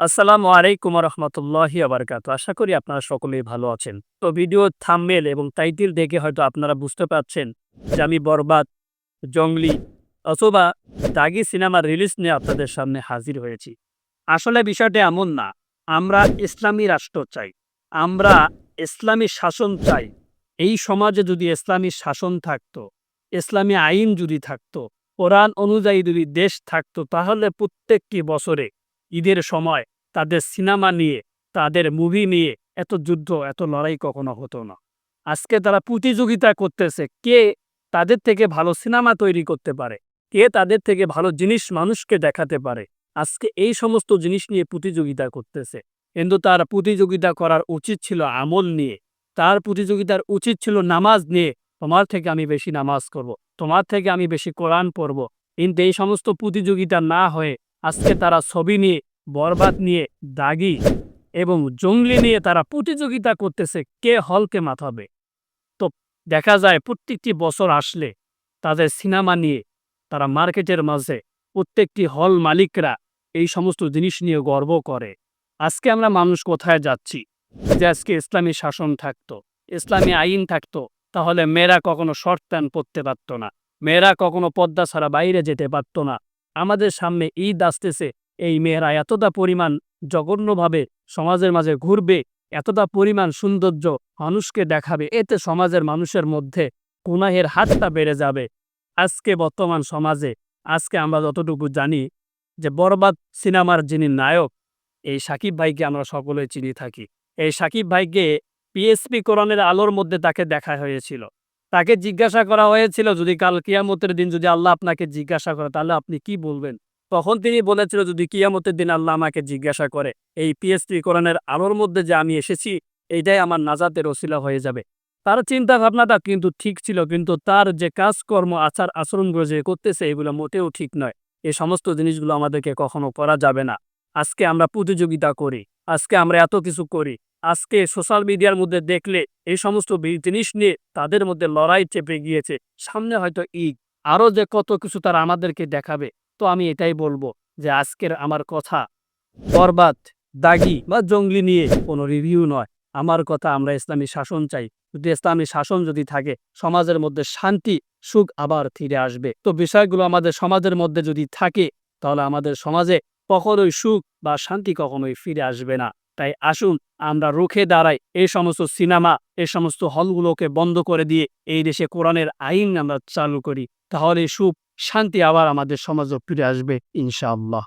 আসসালামু আলাইকুম রহমতুল্লাহি আবরকাত আশা করি আপনারা সকলেই ভালো আছেন। তো ভিডিও থামমেল এবং টাইটেল দেখে হয়তো আপনারা বুঝতে পারছেন যে আমি বরবাদ, জঙ্গলি অথবা দাগি সিনেমার রিলিজ নিয়ে আপনাদের সামনে হাজির হয়েছি। আসলে বিষয়টা এমন না, আমরা ইসলামী রাষ্ট্র চাই, আমরা ইসলামী শাসন চাই। এই সমাজে যদি ইসলামী শাসন থাকতো, ইসলামী আইন যদি থাকতো, কোরআন অনুযায়ী যদি দেশ থাকতো, তাহলে প্রত্যেকটি বছরে ঈদের সময় তাদের সিনেমা নিয়ে, তাদের মুভি নিয়ে এত যুদ্ধ, এত লড়াই কখনো হতো না। আজকে তারা প্রতিযোগিতা করতেছে কে তাদের থেকে ভালো সিনেমা তৈরি করতে পারে, কে তাদের থেকে ভালো জিনিস মানুষকে দেখাতে পারে। আজকে এই সমস্ত জিনিস নিয়ে প্রতিযোগিতা করতেছে। কিন্তু তার প্রতিযোগিতা করার উচিত ছিল আমল নিয়ে। তার প্রতিযোগিতার উচিত ছিল নামাজ নিয়ে, তোমার থেকে আমি বেশি নামাজ করব। তোমার থেকে আমি বেশি কোরআন পড়ব। কিন্তু এই সমস্ত প্রতিযোগিতা না হয়ে আজকে তারা ছবি নিয়ে, বরবাদ নিয়ে দাগি এবং জঙ্গলি নিয়ে তারা প্রতিযোগিতা করতেছে কে হলকে মাথাবে তো দেখা যায় প্রত্যেকটি বছর আসলে তাদের সিনেমা নিয়ে, তারা মার্কেটের মাঝে প্রত্যেকটি হল মালিকরা এই সমস্ত জিনিস নিয়ে গর্ব করে। আজকে আমরা মানুষ কোথায় যাচ্ছি? যে আজকে ইসলামী শাসন থাকতো, ইসলামী আইন থাকতো, তাহলে মেয়েরা কখনো শর্ট প্যান্ট পরতে পারত না, মেয়েরা কখনো পদ্মা ছাড়া বাইরে যেতে পারত না। আমাদের সামনে ঈদ আসতেছে। এই মেয়েরা এতটা পরিমাণ জঘন্যভাবে সমাজের মাঝে ঘুরবে, এতটা পরিমাণ সৌন্দর্য মানুষকে দেখাবে, এতে সমাজের মানুষের মধ্যে গুনাহের হাতটা বেড়ে যাবে। আজকে বর্তমান সমাজে, আজকে আমরা যতটুকু জানি যে বরবাদ সিনেমার যিনি নায়ক, এই সাকিব ভাইকে আমরা সকলে চিনি থাকি। এই সাকিব ভাইকে পিএসপি কোরআনের আলোর মধ্যে তাকে দেখা হয়েছিল। তাকে জিজ্ঞাসা করা হয়েছিল, যদি কাল কিয়ামতের দিন যদি আল্লাহ আপনাকে জিজ্ঞাসা করে, তাহলে আপনি কি বলবেন? তখন তিনি বলেছিল, যদি কিয়ামতের দিন আল্লাহ আমাকে জিজ্ঞাসা করে, এই পিএসপি কোরআনের আলোর মধ্যে যে আমি এসেছি, এইটাই আমার নাজাতের ওসিলা হয়ে যাবে। তার চিন্তা ভাবনাটা কিন্তু ঠিক ছিল, কিন্তু তার যে কাজকর্ম, আচার আচরণগুলো যে করতেছে, এগুলো মোটেও ঠিক নয়। এই সমস্ত জিনিসগুলো আমাদেরকে কখনো করা যাবে না। আজকে আমরা প্রতিযোগিতা করি, আজকে আমরা এত কিছু করি আজকে সোশ্যাল মিডিয়ার মধ্যে দেখলে এই সমস্ত জিনিস নিয়ে তাদের মধ্যে লড়াই চেপে গিয়েছে। সামনে হয়তো ঈদ। আরও যে কত কিছু তারা আমাদেরকে দেখাবে, তো আমি এটাই বলব যে আজকের আমার কথা বরবাদ, দাগি বা জঙ্গলি নিয়ে কোনো রিভিউ নয়। আমার কথা আমরা ইসলামী শাসন চাই। যদি ইসলামী শাসন যদি থাকে, সমাজের মধ্যে শান্তি, সুখ আবার ফিরে আসবে। তো বিষয়গুলো আমাদের সমাজের মধ্যে যদি থাকে, তাহলে আমাদের সমাজে কখনোই সুখ বা শান্তি কখনোই ফিরে আসবে না। তাই আসুন, আমরা রুখে দাঁড়াই। এই সমস্ত সিনেমা এই সমস্ত হলগুলোকে বন্ধ করে দিয়ে এই দেশে কোরআনের আইন আমরা চালু করি। তাহলে সুখ, শান্তি আবার আমাদের সমাজও ফিরে আসবে, ইনশাআল্লাহ।